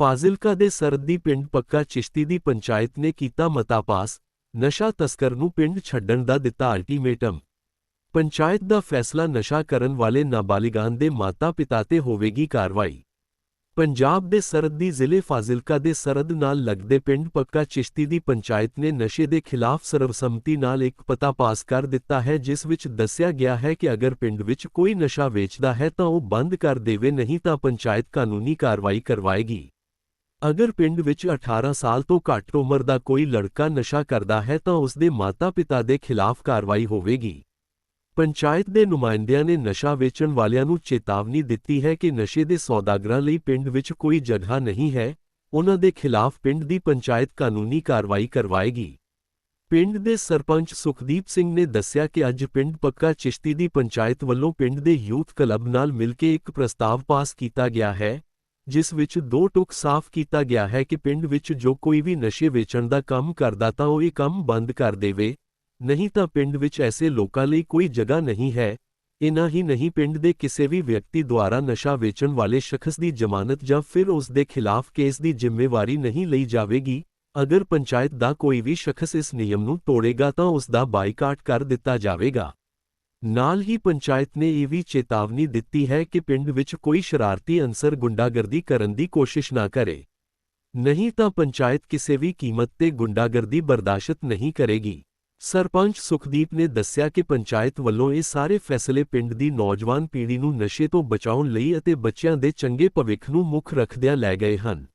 ਫਾਜ਼ਿਲਕਾ ਦੇ ਸਰਦੀ ਪਿੰਡ ਪੱਕਾ ਚਿਸ਼ਤੀ ਦੀ ਪੰਚਾਇਤ ਨੇ ਕੀਤਾ ਮਤਾ ਪਾਸ, ਨਸ਼ਾ ਤਸਕਰ ਨੂੰ ਪਿੰਡ ਛੱਡਣ ਦਾ ਦਿੱਤਾ ਅਲਟੀਮੇਟਮ ਪੰਚਾਇਤ ਦਾ ਫੈਸਲਾ ਨਸ਼ਾ ਕਰਨ ਵਾਲੇ ਨਾਬਾਲਿਗਾਂ ਦੇ ਮਾਤਾ-ਪਿਤਾ ਤੇ ਹੋਵੇਗੀ ਕਾਰਵਾਈ। ਪੰਜਾਬ ਦੇ ਸਰਦੀ ਜ਼ਿਲ੍ਹੇ ਫਾਜ਼ਿਲਕਾ ਦੇ ਸਰਦ ਨਾਲ ਲੱਗਦੇ ਪਿੰਡ ਪੱਕਾ ਚਿਸ਼ਤੀ ਦੀ ਪੰਚਾਇਤ ਨੇ ਨਸ਼ੇ ਦੇ ਖਿਲਾਫ ਸਰਵਸੰਮਤੀ ਨਾਲ ਇੱਕ ਪਤਾ ਪਾਸ ਕਰ ਦਿੱਤਾ ਹੈ, ਜਿਸ ਵਿੱਚ ਦੱਸਿਆ ਗਿਆ ਹੈ ਕਿ ਅਗਰ ਪਿੰਡ ਵਿੱਚ ਕੋਈ ਨਸ਼ਾ ਵੇਚਦਾ ਹੈ ਤਾਂ ਉਹ ਬੰਦ ਕਰ ਦੇਵੇ, ਨਹੀਂ ਤਾਂ ਪੰਚਾਇਤ ਕਾਨੂੰਨੀ ਕਾਰਵਾਈ ਕਰਵਾਏਗੀ। ਅਗਰ ਪਿੰਡ ਵਿੱਚ 18 ਸਾਲ ਤੋਂ ਘੱਟ ਉਮਰ ਦਾ ਕੋਈ ਲੜਕਾ ਨਸ਼ਾ ਕਰਦਾ ਹੈ ਤਾਂ ਉਸ ਦੇ ਮਾਤਾ-ਪਿਤਾ ਦੇ ਖਿਲਾਫ ਕਾਰਵਾਈ ਹੋਵੇਗੀ। ਪੰਚਾਇਤ ਦੇ ਨੁਮਾਇੰਦਿਆਂ ਨੇ ਨਸ਼ਾ ਵੇਚਣ ਵਾਲਿਆਂ ਨੂੰ ਚੇਤਾਵਨੀ ਦਿੱਤੀ ਹੈ ਕਿ ਨਸ਼ੇ ਦੇ ਸੌਦਾਗਰਾਂ ਲਈ ਪਿੰਡ ਵਿੱਚ ਕੋਈ ਜਗ੍ਹਾ ਨਹੀਂ ਹੈ, ਉਹਨਾਂ ਦੇ ਖਿਲਾਫ ਪਿੰਡ ਦੀ ਪੰਚਾਇਤ ਕਾਨੂੰਨੀ ਕਾਰਵਾਈ ਕਰਵਾਏਗੀ। ਪਿੰਡ ਦੇ ਸਰਪੰਚ ਸੁਖਦੀਪ ਸਿੰਘ ਨੇ ਦੱਸਿਆ ਕਿ ਅੱਜ ਪਿੰਡ ਪੱਕਾ ਚਿਸ਼ਤੀ ਦੀ ਪੰਚਾਇਤ ਵੱਲੋਂ ਪਿੰਡ ਦੇ ਯੂਥ ਕਲੱਬ ਨਾਲ ਮਿਲ ਕੇ ਇੱਕ ਪ੍ਰਸਤਾਵ ਪਾਸ ਕੀਤਾ ਗਿਆ ਹੈ ਜਿਸ ਵਿੱਚ ਦੋ ਟੁਕ ਸਾਫ਼ ਕੀਤਾ ਗਿਆ ਹੈ ਕਿ ਪਿੰਡ ਵਿੱਚ ਜੋ ਕੋਈ ਵੀ ਨਸ਼ੇ ਵੇਚਣ ਦਾ ਕੰਮ ਕਰਦਾ ਤਾਂ ਉਹ ਇਹ ਕੰਮ ਬੰਦ ਕਰ ਦੇਵੇ। ਨਹੀਂ ਤਾਂ ਪਿੰਡ ਵਿੱਚ ਐਸੇ ਲੋਕਾਂ ਲਈ ਕੋਈ ਜਗ੍ਹਾ ਨਹੀਂ ਹੈ। ਇਨਾ ਹੀ ਨਹੀਂ ਪਿੰਡ ਦੇ ਕਿਸੇ ਵੀ ਵਿਅਕਤੀ ਦੁਆਰਾ ਨਸ਼ਾ ਵੇਚਣ ਵਾਲੇ ਸ਼ਖਸ ਦੀ ਜ਼ਮਾਨਤ ਜਾਂ ਫਿਰ ਉਸ ਦੇ ਖਿਲਾਫ ਕੇਸ ਦੀ ਜ਼ਿੰਮੇਵਾਰੀ ਨਹੀਂ ਲਈ ਜਾਵੇਗੀ। ਅਗਰ ਪੰਚਾਇਤ ਦਾ ਕੋਈ ਵੀ ਸ਼ਖਸ ਇਸ ਨਿਯਮ ਨੂੰ ਤੋੜੇਗਾ ਤਾਂ ਉਸ ਦਾ ਬਾਈਕਾਟ ਕਰ ਦਿੱਤਾ ਜਾਵੇਗਾ। ਨਾਲ ਹੀ ਪੰਚਾਇਤ ਨੇ ਇਹ ਵੀ ਚੇਤਾਵਨੀ ਦਿੱਤੀ ਹੈ ਕਿ ਪਿੰਡ ਵਿੱਚ ਕੋਈ ਸ਼ਰਾਰਤੀ ਅਨਸਰ ਗੁੰਡਾਗਰਦੀ ਕਰਨ ਦੀ ਕੋਸ਼ਿਸ਼ ਨਾ ਕਰੇ। ਨਹੀਂ ਤਾਂ ਪੰਚਾਇਤ ਕਿਸੇ ਵੀ ਕੀਮਤ ਤੇ ਗੁੰਡਾਗਰਦੀ ਬਰਦਾਸ਼ਤ ਨਹੀਂ ਕਰੇਗੀ। ਸਰਪੰਚ ਸੁਖਦੀਪ ਨੇ ਦੱਸਿਆ ਕਿ ਪੰਚਾਇਤ ਵੱਲੋਂ ਇਹ ਸਾਰੇ ਫੈਸਲੇ ਪਿੰਡ ਦੀ ਨੌਜਵਾਨ ਪੀੜ੍ਹੀ ਨੂੰ ਨਸ਼ੇ ਤੋਂ ਬਚਾਉਣ ਲਈ ਅਤੇ ਬੱਚਿਆਂ ਦੇ ਚੰਗੇ ਭਵਿੱਖ ਨੂੰ ਮੁੱਖ ਰੱਖਦਿਆਂ ਲੈ ਗਏ ਹਨ।